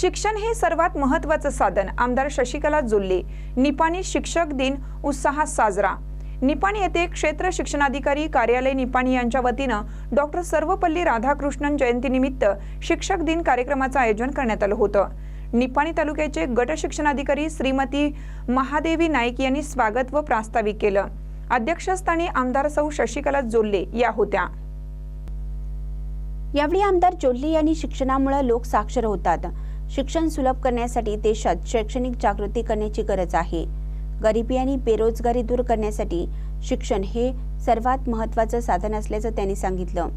शिक्षण हे सर्वात महत्त्वाचं साधन आमदार शशिकला जुल्ले. निपाणी शिक्षक दिन उत्साहात साजरा. निपाणी येथे क्षेत्र शिक्षणाधिकारी कार्यालय निपाणी यांच्या वतीनं डॉक्टर सर्वपल्ली राधाकृष्णन जयंतीनिमित्त शिक्षक दिन कार्यक्रमाचं आयोजन करण्यात आलं होतं. निपाणी तालुक्याचे गट शिक्षणाधिकारी श्रीमती महादेवी नाईक यांनी स्वागत व प्रास्ताविक केलं. अध्यक्षस्थानी आमदार सौ शशिकला जोल्ले या होत्या. यावेळी आमदार जोल्ले यांनी शिक्षणामुळे लोक साक्षर होतात. शिक्षण सुलभ करण्यासाठी देशात शैक्षणिक जागृती करण्याची गरज आहे. गरिबी आणि बेरोजगारी दूर करण्यासाठी शिक्षण हे सर्वात महत्त्वाचं साधन असल्याचं त्यांनी सांगितलं.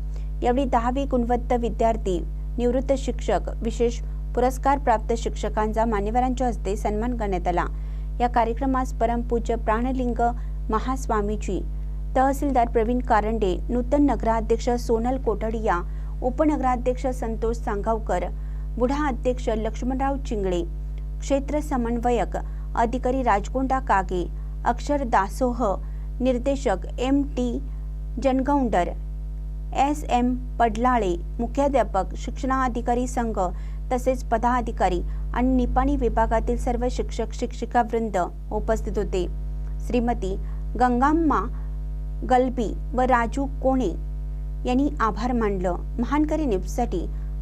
यावेळी दहावी गुणवत्ता विद्यार्थी निवृत्त शिक्षक विशेष पुरस्कार प्राप्त शिक्षकांचा मान्यवरांच्या हस्ते सन्मान करण्यात आला. या कार्यक्रमास परमपूज्य प्राणलिंग महास्वामीजी तहसीलदार प्रवीण कारंडे नूतन नगराध्यक्ष सोनल कोठडिया उपनगराध्यक्ष संतोष सांगावकर बुढा अध्यक्ष लक्ष्मणराव चिंगळे क्षेत्र समन्वयक अधिकारी राजगोंडा कागे अक्षर दासोह निर्देशक M T Jangoundar S M Padlale मुख्याध्यापक शिक्षणाधिकारी संघ तसेच पदाधिकारी आणि निपाणी विभागातील सर्व शिक्षक शिक्षिका वृंद उपस्थित होते. श्रीमती गंगाम्मा गलबी व राजू कोणे यांनी आभार मानलं. महानकरी न्यूजसाठी